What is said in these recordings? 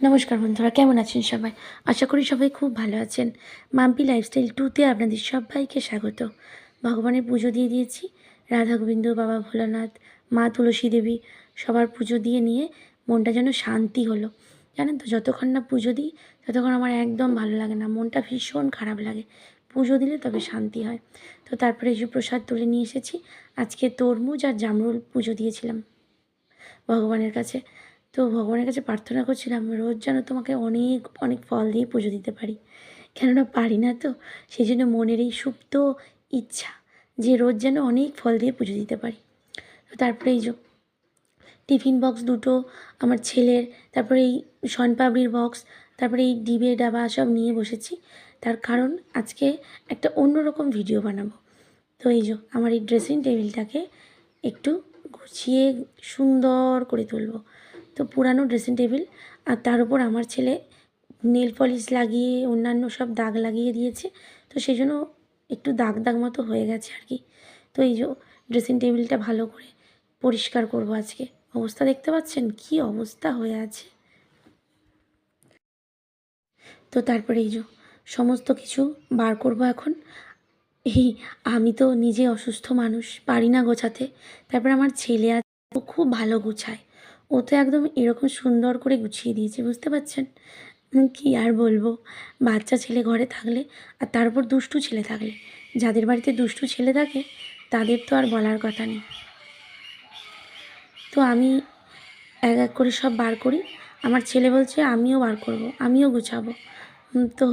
নমস্কার বন্ধুরা, কেমন আছেন সবাই? আশা করি সবাই খুব ভালো আছেন। মাম্পি লাইফস্টাইল টুতে আপনাদের সবাইকে স্বাগত। ভগবানের পুজো দিয়ে দিয়েছি। রাধা গোবিন্দ, বাবা ভোলানাথ, মা তুলসী দেবী সবার পুজো দিয়ে নিয়ে মনটা যেন শান্তি হলো। জানেন তো, যতক্ষণ না পুজো দিই, ততক্ষণ আমার একদম ভালো লাগে না। মনটা ভীষণ খারাপ লাগে। পুজো দিলে তবে শান্তি হয়। তো তারপরে এই প্রসাদ তুলে নিয়ে এসেছি, আজকে তরমুজ আর জামরুল পুজো দিয়েছিলাম ভগবানের কাছে। তো ভগবানের কাছে প্রার্থনা করছিলাম, রোজ যেন তোমাকে অনেক অনেক ফল দিয়ে পুজো দিতে পারি। কেননা পারি না তো সেই জন্য মনের এই সুপ্ত ইচ্ছা যে রোজ যেন অনেক ফল দিয়ে পুজো দিতে পারি। তো তারপরে এই যে টিফিন বক্স দুটো, আমার ছেলের, তারপরে এই শনপাবড়ির বক্স, তারপরে এই ডিবে ডাবা সব নিয়ে বসেছি। তার কারণ আজকে একটা অন্যরকম ভিডিও বানাবো। তো এই যে আমার এই ড্রেসিং টেবিলটাকে একটু গুছিয়ে সুন্দর করে তুলবো। তো পুরানো ড্রেসিং টেবিল আর তার উপর আমার ছেলে নেল পলিশ লাগিয়ে, অন্যান্য সব দাগ লাগিয়ে দিয়েছে। তো সেই জন্য একটু দাগ দাগ মতো হয়ে গেছে আর কি। তো এই যে ড্রেসিং টেবিলটা ভালো করে পরিষ্কার করব আজকে। অবস্থা দেখতে পাচ্ছেন? কি অবস্থা হয়ে আছে। তো তারপরে এই যে সমস্ত কিছু বার করব এখন। এই আমি তো নিজে অসুস্থ মানুষ, পারি না গোছাতে। তারপর আমার ছেলে আছে খুব ভালো গুছায়। ও তো একদম এরকম সুন্দর করে গুছিয়ে দিয়েছে, বুঝতে পারছেন? কি আর বলব? বাচ্চা ছেলে ঘরে থাকলে আর তার উপর দুষ্টু ছেলে থাকলে, যাদের বাড়িতে দুষ্টু ছেলে থাকে, তাদের তো আর বলার কথা নেই। তো আমি এক এক করে সব বার করি, আমার ছেলে বলছে আমিও বার করব, আমিও গুছাবো। তো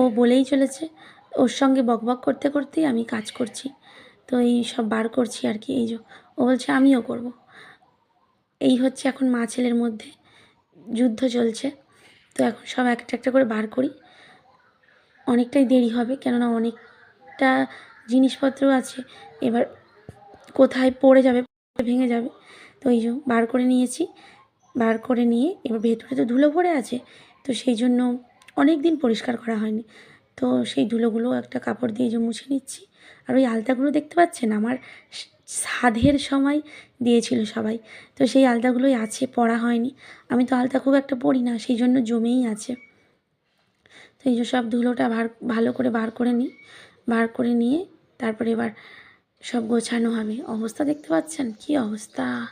ও বলেই চলেছে, ওর সঙ্গে বকবক করতে করতেই আমি কাজ করছি। তো এই সব বার করছি আর কি, এই যে, ও বলছে আমিও করব। এই হচ্ছে এখন মা ছেলের মধ্যে যুদ্ধ চলছে। তো এখন সব একটা একটা করে বার করি। অনেকটাই দেরি হবে, কেননা অনেকটা জিনিসপত্র আছে। এবার কোথায় পড়ে যাবে, ভেঙে যাবে। তো এই যে বার করে নিয়েছি। বার করে নিয়ে এবার ভেতরে তো ধুলো পড়ে আছে। তো সেই জন্য অনেক দিন পরিষ্কার করা হয়নি। তো সেই ধুলোগুলো একটা কাপড় দিয়ে যে মুছে নিচ্ছি। আর ওই আলতাগুলো দেখতে পাচ্ছেন? আমার সাধের সময় দিয়েছিল সবাই। তো সেই আলতাগুলোই আছে, পড়া হয়নি। আমি তো আলতা খুব একটা পড়ি না, সেই জন্য জমেই আছে। তো এই যে সব ধুলোটা বার, ভালো করে বার করে নিই। বার করে নিয়ে তারপরে এবার সব গোছানো হবে। অবস্থা দেখতে পাচ্ছেন? কি অবস্থা?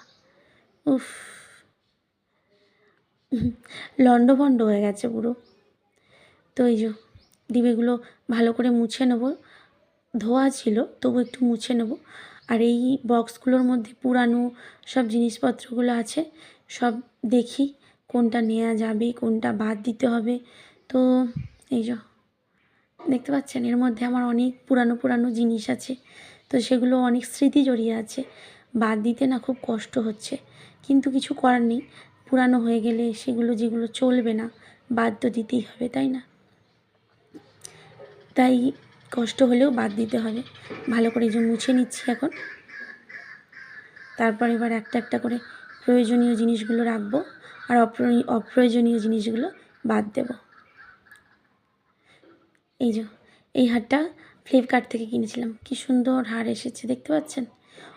উফ। লন্ডভন্ড হয়ে গেছে পুরো। তো এই যে ডিবেগুলো ভালো করে মুছে নেব। ধোয়া ছিল, তবু একটু মুছে নেব। আর এই বক্সগুলোর মধ্যে পুরানো সব জিনিসপত্রগুলো আছে, সব দেখি কোনটা নেওয়া যাবে, কোনটা বাদ দিতে হবে। তো এই যে, দেখতে পাচ্ছেন এর মধ্যে আমার অনেক পুরানো পুরানো জিনিস আছে। তো সেগুলো অনেক স্মৃতি জড়িয়ে আছে। বাদ দিতে না খুব কষ্ট হচ্ছে। কিন্তু কিছু করার নেই। পুরানো হয়ে গেলে সেগুলো যেগুলো চলবে না, বাদ তো দিতেই হবে, তাই না? তাই কষ্ট হলেও বাদ দিতে হবে। ভালো করে এই যে মুছে নিচ্ছি এখন। তারপর এবার একটা একটা করে প্রয়োজনীয় জিনিসগুলো রাখব আর অপ্রয়- অপ্রয়োজনীয় জিনিসগুলো বাদ দেব। এই যে, এই হারটা ফ্লিপকার্ট থেকে কিনেছিলাম। কি সুন্দর হার এসেছে, দেখতে পাচ্ছেন?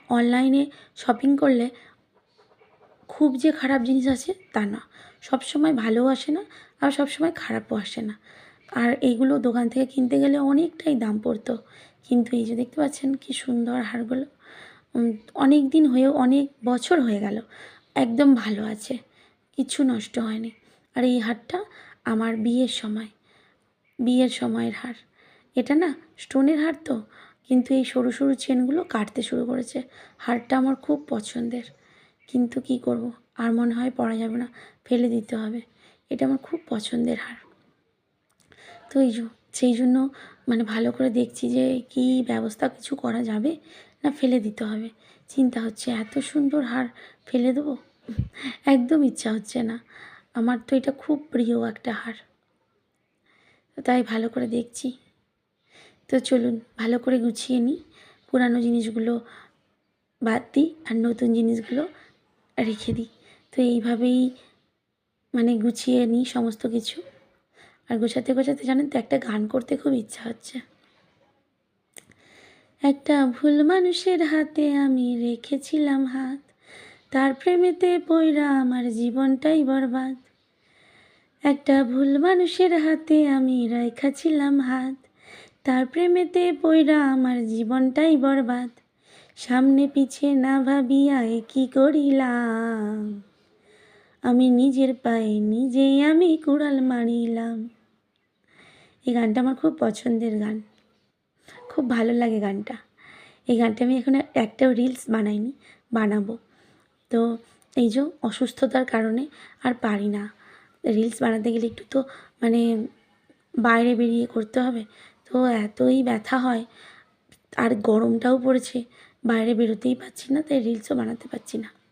অনলাইনে শপিং করলে খুব যে খারাপ জিনিস আছে তা না। সব সময় ভালোও আসে না আর সব সময় খারাপও আসে না। আর এইগুলো দোকান থেকে কিনতে গেলে অনেকটাই দাম পড়তো। কিন্তু এই যে দেখতে পাচ্ছেন কি সুন্দর হারগুলো অনেক দিন হয়েও অনেক বছর হয়ে গেল, একদম ভালো আছে, কিছু নষ্ট হয়নি। আর এই হারটা আমার বিয়ের সময়, বিয়ের সময়ের হার। এটা না স্টোনের হার তো, কিন্তু এই সরু সরু চেনগুলো কাটতে শুরু করেছে, হারটা আমার খুব পছন্দের। কিন্তু কি করব, আর মনে হয় পরা যাবে না, ফেলে দিতে হবে। এটা আমার খুব পছন্দের হার। তো এই সেই জন্য মানে ভালো করে দেখছি যে কি ব্যবস্থা কিছু করা যাবে না ফেলে দিতে হবে। চিন্তা হচ্ছে, এত সুন্দর হার ফেলে দেবো? একদম ইচ্ছা হচ্ছে না। আমার তো এটা খুব প্রিয় একটা হার। তাই ভালো করে দেখছি। তো চলুন, ভালো করে গুছিয়ে নিই। পুরানো জিনিসগুলো বাদ দিই আর নতুন জিনিসগুলো রেখে দিই। তো এইভাবেই মানে গুছিয়ে নিই সমস্ত কিছু। আর গোছাতে গোছাতে জানেন তো একটা গান করতে খুব ইচ্ছা হচ্ছে। একটা ভুল মানুষের হাতে আমি রেখেছিলাম হাত, তার প্রেমেতে পইরা আমার জীবনটাই বরবাদ। একটা ভুল মানুষের হাতে আমি রেখেছিলাম হাত, তার প্রেমেতে পইরা আমার জীবনটাই বরবাদ। সামনে পিছে না ভাবিয়া কি করিলাম? আমি নিজের পায়ে নিজেই আমি কুড়াল মারিলাম। এই গানটা আমার খুব পছন্দের গান। খুব ভালো লাগে গানটা। এই গানটা আমি এখনও একটাও রিলস বানাইনি, বানাবো। তো এই যে অসুস্থতার কারণে আর পারি না। রিলস বানাতে গেলে একটু তো মানে বাইরে বেরিয়ে করতে হবে। তো এতই ব্যথা হয়, আর গরমটাও পড়েছে, বাইরে বেরোতেই পারছি না, তাই রিলসও বানাতে পারছি না।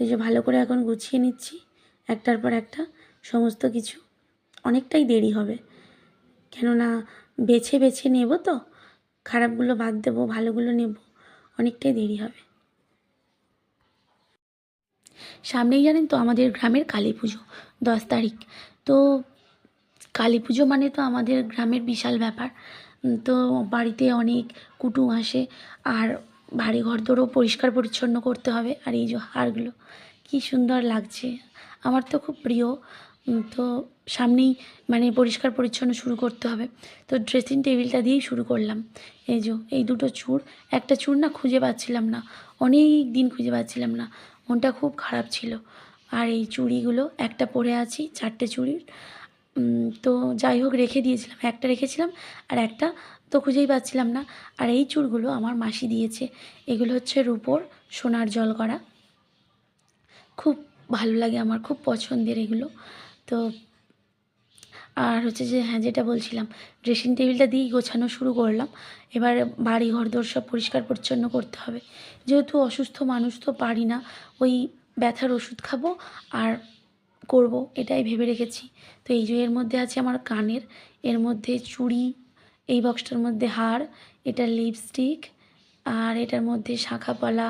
এই যে ভালো করে এখন গুছিয়ে নিচ্ছি, একটার পর একটা সমস্ত কিছু। অনেকটাই দেরি হবে। কেননা বেছে বেছে নেব তো, খারাপগুলো বাদ দেবো, ভালোগুলো নেব, অনেকটাই দেরি হবে। সামনেই জানেন তো আমাদের গ্রামের কালী পুজো, দশ তারিখ। তো কালী পুজো মানে তো আমাদের গ্রামের বিশাল ব্যাপার। তো বাড়িতে অনেক কুটুম আসে, আর বাড়ি ঘর তোরও পরিষ্কার পরিচ্ছন্ন করতে হবে। আর এই যে হারগুলো কী সুন্দর লাগছে। আমার তো খুব প্রিয়। তো সামনেই মানে পরিষ্কার পরিচ্ছন্ন শুরু করতে হবে। তো ড্রেসিং টেবিলটা দিয়েই শুরু করলাম। এই যে, এই দুটো চুর একটা চুর না খুঁজে পাচ্ছিলাম না। অনেক দিন খুঁজে পাচ্ছিলাম না। মনটা খুব খারাপ ছিল। আর এই চুড়িগুলো, একটা পরে আছি, চারটে চুড়ির। তো যাই হোক রেখে দিয়েছিলাম, একটা রেখেছিলাম আর একটা তো খুঁজেই পাচ্ছিলাম না। আর এই চুড়গুলো আমার মাসি দিয়েছে, এগুলো হচ্ছে রুপোর সোনার জল করা খুব ভালো লাগে আমার, খুব পছন্দের এগুলো। তো আর হচ্ছে যে হ্যাঁ যেটা বলছিলাম ড্রেসিং টেবিলটা দিয়েই গোছানো শুরু করলাম। এবার বাড়ি ঘর দোর সব পরিষ্কার পরিচ্ছন্ন করতে হবে। যেহেতু অসুস্থ মানুষ তো পারি না, ওই ব্যথার ওষুধ খাব আর করব, এটাই ভেবে রেখেছি। তো এই যে এর মধ্যে আছে আমার কানের, এর মধ্যে চুড়ি, এই বক্সটার মধ্যে হার, এটা লিপস্টিক আর এটার মধ্যে শাঁখাপলা,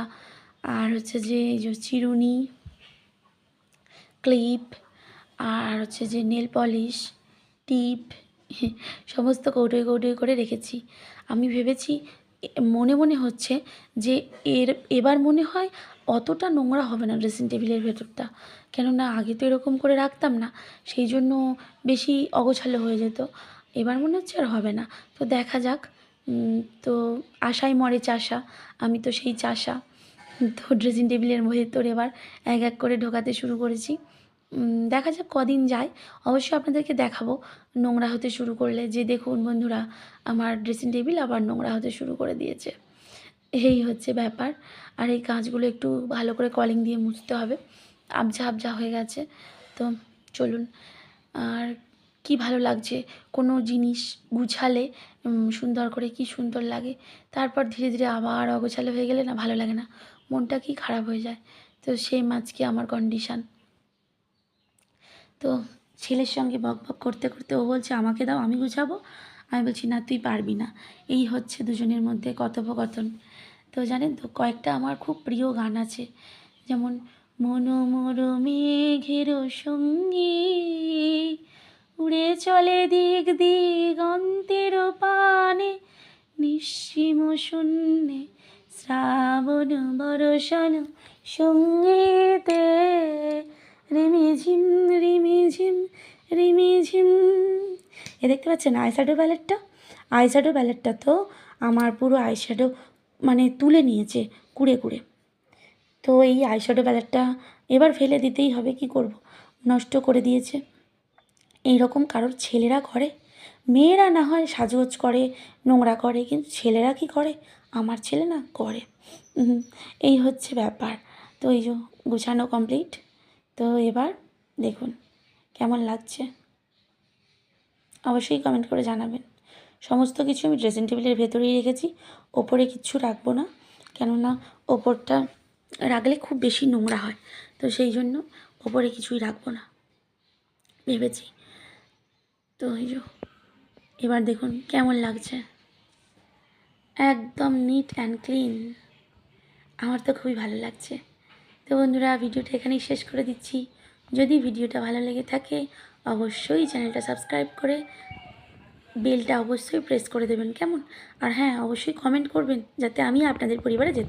আর হচ্ছে যে এই যে চিরুনি ক্লিপ আর হচ্ছে যে নেল পলিশ টিপ সমস্ত কৌটোয় কৌটোয় করে রেখেছি। আমি ভেবেছি মনে মনে হচ্ছে যে এর, এবার মনে হয় অতটা নোংরা হবে না ড্রেসিং টেবিলের ভেতরটা। কেননা আগে তো এরকম করে রাখতাম না, সেই জন্য বেশি অগোছালো হয়ে যেত। এবার মনে হচ্ছে আর হবে না। তো দেখা যাক তো আশাই মরে চাষা, আমি তো সেই চাষা। তো ড্রেসিং টেবিলের ভেতর এবার এক এক করে ঢোকাতে শুরু করেছি। দেখা যাক কদিন যায়। অবশ্যই আপনাদেরকে দেখাবো নোংরা হতে শুরু করলে। যে দেখুন বন্ধুরা, আমার ড্রেসিং টেবিল আবার নোংরা হতে শুরু করে দিয়েছে। এই হচ্ছে ব্যাপার। আর এই কাঁচগুলো একটু ভালো করে কলিং দিয়ে মুছতে হবে। আবজা আবজা হয়ে গেছে। তো চলুন, আর কি ভালো লাগছে? কোনো জিনিস গুছালে সুন্দর করে কি সুন্দর লাগে? তারপর ধীরে ধীরে আবার অগোছালো হয়ে গেলে না ভালো লাগে না। মনটা কি খারাপ হয়ে যায়? তো সেই আজকে আমার কন্ডিশান তো ছেলের সঙ্গে বক বক করতে করতে ও বলছে, আমাকে দাও, আমি গুছাবো। আমি বলছি, না, তুই পারবি না। এই হচ্ছে দুজনের মধ্যে কথোপকথন। তো জানেন তো, কয়েকটা আমার খুব প্রিয় গান আছে। যেমন মনোমর মেঘের সঙ্গী উড়ে চলে দিক দিগন্তের পানে। নিঃসীম শূন্যে শ্রাবণ বরষণ সঙ্গীতে। রিমিঝিম রিমিঝিম রিমিঝিম এ দেখতে পাচ্ছেন আইশ্যাডো প্যালেটটা আইশ্যাডো প্যালেটটা তো আমার পুরো আইশ্যাডো মানে তুলে নিয়েছে কুড়ে কুড়ে। তো এই আইশ্যাডো প্যালেটটা এবার ফেলে দিতেই হবে, কি করব? নষ্ট করে দিয়েছে। এই রকম কারোর ছেলেরা করে। মেয়েরা না হয় সাজগোজ করে, নোংরা করে, কিন্তু ছেলেরা কি করে? আমার ছেলে না করে। এই হচ্ছে ব্যাপার। তো এই যে গুছানো কমপ্লিট তো এবার দেখুন, কেমন লাগছে? অবশ্যই কমেন্ট করে জানাবেন। সমস্ত কিছু আমি ড্রেসিং টেবিলের ভেতরেই রেখেছি। ওপরে কিচ্ছু রাখব না। কেননা ওপরটা রাখলে খুব বেশি নোংরা হয়। তো সেই জন্য ওপরে কিছুই রাখব না। ভেবেছি। তো এই যে, এবার দেখুন কেমন লাগছে। একদম নিট অ্যান্ড ক্লিন আমার তো খুবই ভালো লাগছে। তো বন্ধুরা, ভিডিওটা এখানেই শেষ করে দিচ্ছি। যদি ভিডিওটা ভালো লেগে থাকে অবশ্যই চ্যানেলটা সাবস্ক্রাইব করে বেলটা অবশ্যই প্রেস করে দেবেন, কেমন? আর হ্যাঁ অবশ্যই কমেন্ট করবেন যাতে আমি আপনাদের পরিবারে যেতে